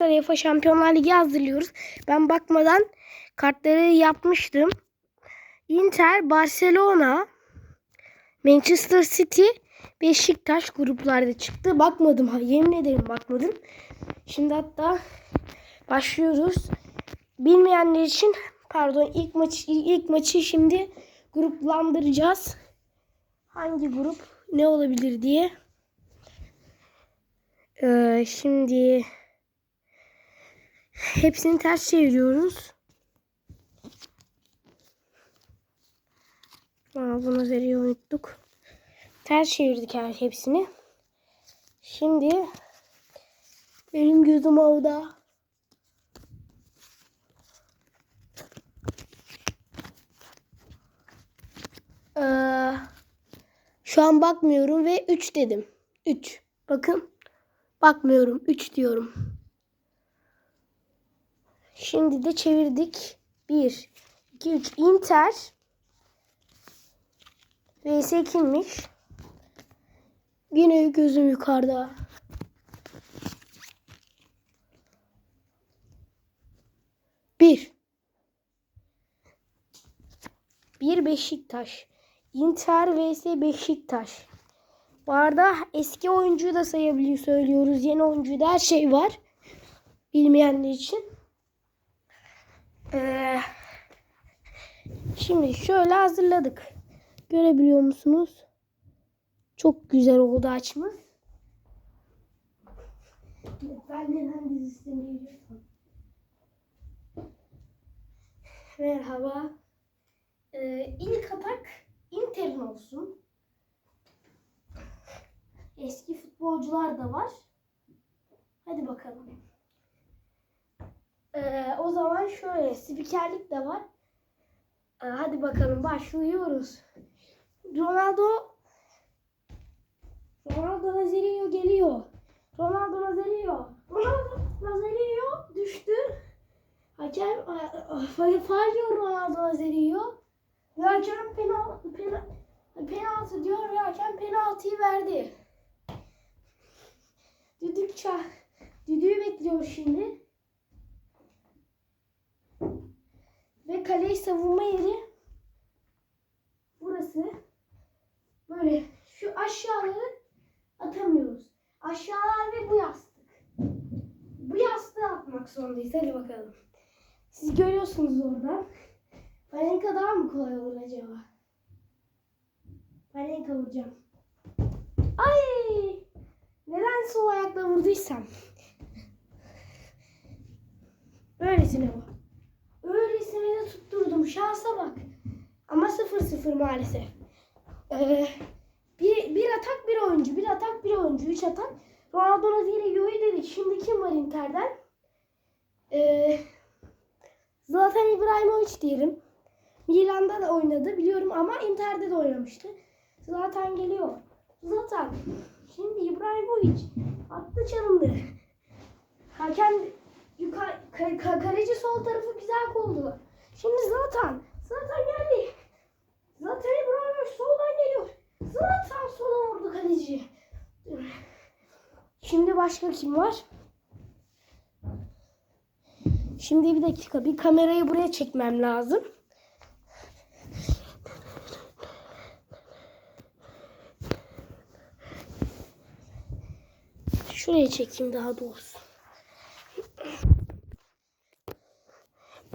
UEFA Şampiyonlar Ligi hazırlıyoruz. Ben bakmadan kartları yapmıştım. Inter, Barcelona, Manchester City, Beşiktaş gruplarda çıktı. Bakmadım ha yemin ederim bakmadım. Şimdi hatta başlıyoruz. Bilmeyenler için pardon ilk maçı ilk maçı şimdi gruplandıracağız. Hangi grup ne olabilir diye. Ee, şimdi hepsini ters çeviriyoruz. Aa, bunu veriyi unuttuk. Ters çevirdik her hepsini. Şimdi benim gözüm orada. Ee, şu an bakmıyorum ve 3 dedim. 3. Bakın. Bakmıyorum. 3 diyorum. Şimdi de çevirdik. 1, 2, 3. Inter. VS kimmiş? Yine gözüm yukarıda. Bir. Bir Beşiktaş. Inter vs Beşiktaş. Bu arada eski oyuncuyu da sayabiliyor söylüyoruz. Yeni oyuncuyu da her şey var. Bilmeyenler için. Ee, şimdi şöyle hazırladık. Görebiliyor musunuz? Çok güzel oldu açma. Ben neden dizisini. Merhaba. Ee, ilk atak Inter'in olsun. Eski futbolcular da var. Hadi bakalım. O zaman şöyle spikerlik de var. Ee, hadi bakalım başlıyoruz. Ronaldo Ronaldo Nazario geliyor. Ronaldo Nazario. Ronaldo Nazario düştü. Hakem diyor Ronaldo Nazario. Ve hakem penaltı, penaltı, penaltı diyor ve hakem penaltıyı verdi. Düdük ça düdüğü bekliyor şimdi. Ve kaleyi savunma yeri burası. Böyle şu aşağıları atamıyoruz. Aşağılar ve bu yastık. Bu yastığı atmak zorundayız. Hadi bakalım. Siz görüyorsunuz oradan. Panenka daha mı kolay olur acaba? Panenka vuracağım. Ay! Neden sol ayakla vurduysam. Öylesine bu. Şansa bak. Ama 0-0 maalesef. Ee, bir, bir atak bir oyuncu. Bir atak bir oyuncu. Üç atak. Ronaldo Nazirio'yu dedik. Şimdi kim var Inter'den? Ee, Zlatan İbrahimovic diyelim. Milan'da da oynadı biliyorum ama Inter'de de oynamıştı. Zlatan geliyor. Zlatan. Şimdi İbrahimovic attı çalındı. Hakem yukarı ka- ka- kaleci sol tarafı. Şimdi Zlatan. Zlatan geldi. Zlatan İbrahimovic soldan geliyor. Zlatan sola vurdu kaleci. Şimdi başka kim var? Şimdi bir dakika bir kamerayı buraya çekmem lazım. Şuraya çekeyim daha doğrusu.